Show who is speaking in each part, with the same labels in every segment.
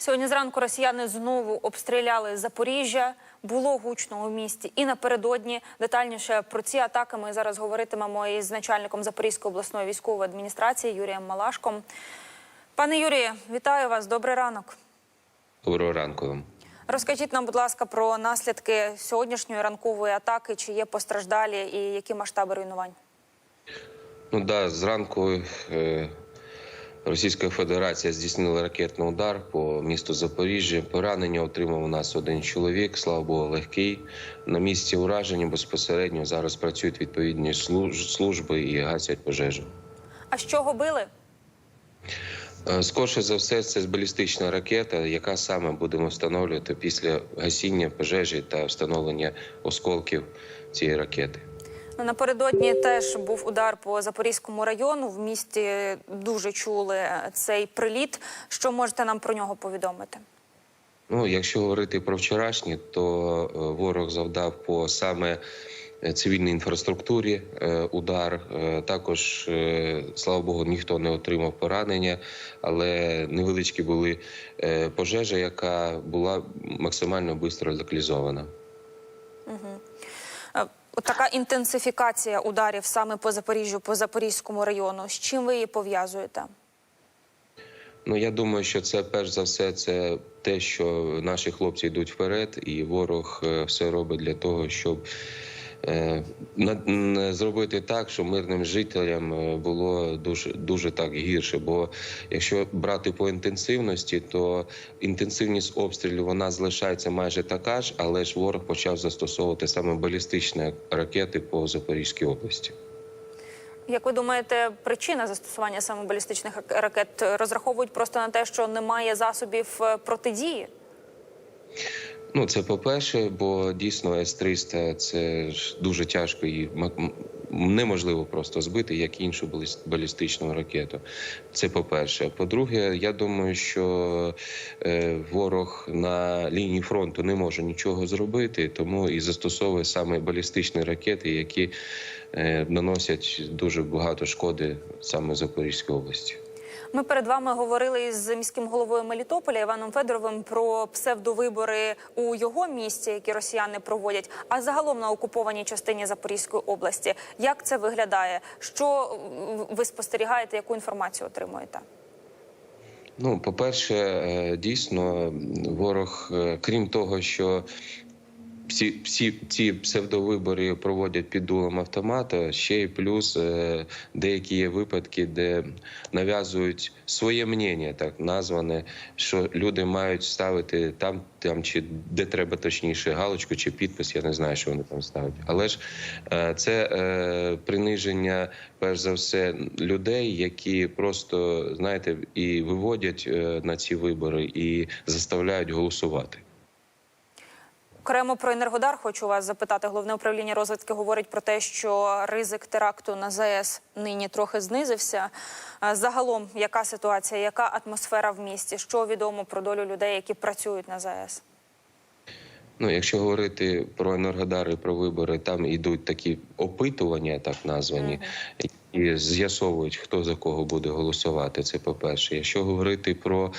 Speaker 1: Сьогодні зранку росіяни знову обстріляли Запоріжжя. Було гучно у місті і напередодні. Детальніше про ці атаки ми зараз говоритимемо із начальником Запорізької обласної військової адміністрації Юрієм Малашком. Пане Юрію, вітаю вас. Добрий ранок.
Speaker 2: Доброго ранку вам.
Speaker 1: Розкажіть нам, будь ласка, про наслідки сьогоднішньої ранкової атаки. Чи є постраждалі і які масштаби руйнувань?
Speaker 2: Ну да, зранку е, Російська Федерація здійснила ракетний удар по місту Запоріжжя. Поранення отримав у нас один чоловік, слава Богу, легкий. На місці ураження безпосередньо зараз працюють відповідні служби і гасять пожежу.
Speaker 1: А з чого били?
Speaker 2: Е, Скорше за все, це балістична ракета, яка саме будемо встановлювати після гасіння пожежі та встановлення осколків цієї ракети.
Speaker 1: Напередодні теж був удар по Запорізькому району. В місті дуже чули цей приліт. Що можете нам про нього повідомити?
Speaker 2: Ну, якщо говорити про вчорашнє, то е, ворог завдав по саме е, цивільній інфраструктурі е, удар. Також, слава Богу, ніхто не отримав поранення, але невеличкі були пожежа, яка була максимально швидко локалізована.
Speaker 1: От Така інтенсифікація ударів саме по Запоріжжю, по Запорізькому району. З чим ви її пов'язуєте?
Speaker 2: Ну я думаю, що це перш за все це те, що наші хлопці йдуть вперед, і ворог е, все робить для того, щоб зробити так, щоб мирним жителям е, було дуже дуже так гірше. Бо якщо брати по інтенсивності, то інтенсивність обстрілів вона залишається майже така ж, але ж ворог почав застосовувати саме балістичні ракети по Запорізькій області.
Speaker 1: Як ви думаєте, причина застосування саме балістичних ракет розраховують просто на те, що немає засобів е, протидії?
Speaker 2: Ну, це по-перше, бо дійсно С-300 це ж дуже тяжко і неможливо просто збити, як іншу балістичну ракету. Це по-перше. По-друге, я думаю, що е, ворог на лінії фронту не може нічого зробити, тому і застосовує саме балістичні ракети, які е, наносять дуже багато шкоди саме Запорізькій області.
Speaker 1: Ми перед вами говорили з міським головою Мелітополя Іваном Федоровим про псевдовибори у його місті, які росіяни проводять, а загалом на окупованій частині Запорізької області. Як це виглядає? Що ви спостерігаєте? Яку інформацію отримуєте?
Speaker 2: Ну, по-перше, е, дійсно, ворог, е, крім того, що всі, всі ці псевдовибори проводять під дулом автомата. Ще й плюс е, деякі є випадки, де нав'язують своє мнення, так назване, що люди мають ставити там, там чи де треба точніше галочку чи підпис. Я не знаю, що вони там ставлять. Але ж е, це е, приниження, перш за все, людей, які просто знаєте, і виводять на ці вибори і заставляють голосувати.
Speaker 1: Окремо про енергодар хочу вас запитати. Головне управління розвідки говорить про те, що ризик теракту на ЗАЕС нині трохи знизився. Загалом, яка ситуація, яка атмосфера в місті? Що відомо про долю людей, які працюють на ЗАЕС?
Speaker 2: Ну, якщо говорити про енергодари, про вибори, там йдуть такі опитування, так названі, і з'ясовують, хто за кого буде голосувати. Це по-перше. Якщо говорити про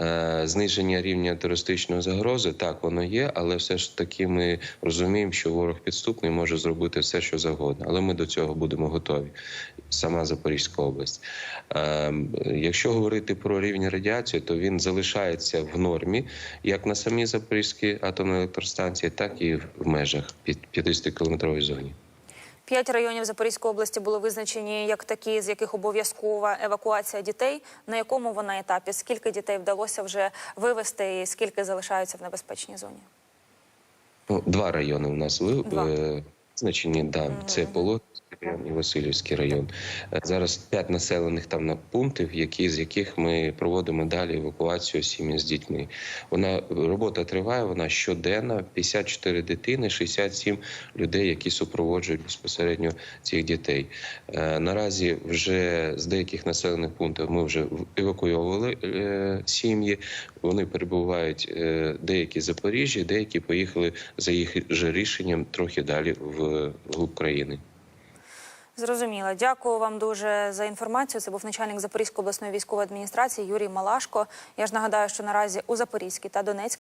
Speaker 2: е, зниження рівня терористичної загрози, так воно є, але все ж таки ми розуміємо, що ворог підступний може зробити все, що завгодно. Але ми до цього будемо готові. Сама Запорізька область. Е, якщо говорити про рівень радіації, то він залишається в нормі як на самій Запорізькій атомній електростанції, так і в межах 50-кілометровій зоні.
Speaker 1: П'ять районів Запорізької області були визначені як такі, з яких обов'язкова евакуація дітей. На якому вона етапі? Скільки дітей вдалося вже вивезти, і скільки залишаються в небезпечній зоні?
Speaker 2: Ну, два райони у нас ви-
Speaker 1: Два.
Speaker 2: Визначені. Да, це Полоцький район і Васильівський район. Е, Зараз п'ять населених там на пунктів, які з яких ми проводимо далі евакуацію сім'ї з дітьми. Вона робота триває, вона щоденна. 54 дитини, 67 людей, які супроводжують безпосередньо цих дітей. Е, Наразі вже з деяких населених пунктів ми вже евакуйовували е, сім'ї. Вони перебувають деякі в Запоріжжі, деякі поїхали за їх же рішенням трохи далі в глуб країни.
Speaker 1: Зрозуміло. Дякую вам дуже за інформацію. Це був начальник Запорізької обласної військової адміністрації Юрій Малашко. Я ж нагадаю, що наразі у Запорізькій та Донецькій